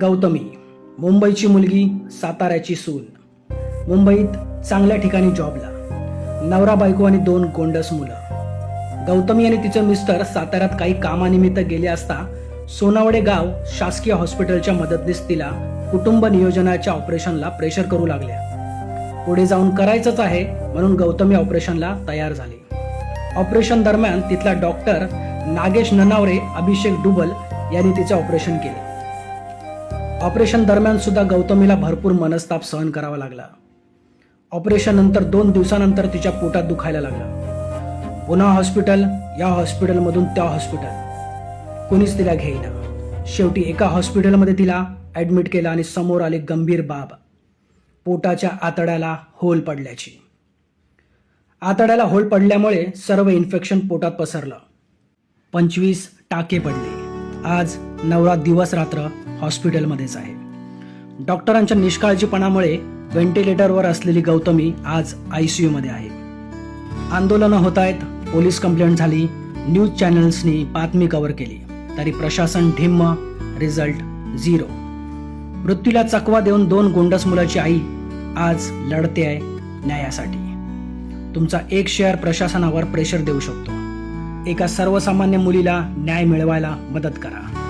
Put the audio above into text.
गौतमी. मुंबईची मुलगी साताऱ्याची सून. मुंबईत चांगल्या ठिकाणी जॉबला. नवरा बायको आणि दोन गोंडस मुलं. गौतमी आणि तिचं मिस्टर साताऱ्यात काही कामानिमित्त गेले असता सोनावडे गाव शासकीय हॉस्पिटलच्या मदतनीस तिला कुटुंब नियोजनाच्या ऑपरेशनला प्रेशर करू लागल्या. पुढे जाऊन करायचंच आहे म्हणून गौतमी ऑपरेशनला तयार झाली. ऑपरेशन दरम्यान तिथला डॉक्टर नागेश ननावरे अभिषेक डुबल यांनी तिचे ऑपरेशन केले. ऑपरेशन दरम्यान सुद्धा गौतमीला भरपूर मनस्ताप सहन करावा लागला. ऑपरेशन नंतर दोन दिवसानंतर तिच्या पोटात दुखायला लागलं. पुन्हा हॉस्पिटल या हॉस्पिटलमधून त्या हॉस्पिटल. कोणीच तिला घेईना. शेवटी एका हॉस्पिटलमध्ये तिला ॲडमिट केलं आणि समोर आली गंभीर बाब. पोटाच्या आतड्याला होल पडल्याची. आतड्याला होल पडल्यामुळे सर्व इन्फेक्शन पोटात पसरलं. पंचवीस टाके पडले. आज नवरा दिवस रात्र हॉस्पिटलमध्येच आहे. डॉक्टरांच्या निष्काळजीपणामुळे व्हेंटिलेटरवर असलेली गौतमी आज आय सी यूमध्ये आहे. आंदोलनं होत आहेत पोलीस कंप्लेंट झाली न्यूज चॅनल्सनी बातमी कव्हर केली तरी प्रशासन ढिम्म रिझल्ट झिरो. मृत्यूला चकवा देऊन दोन गोंडस मुलाची आई आज लढते आहे न्यायासाठी. तुमचा एक शेअर प्रशासनावर प्रेशर देऊ शकतो. एका सर्वसामान्य मुलीला न्याय मिळवायला मदत करा.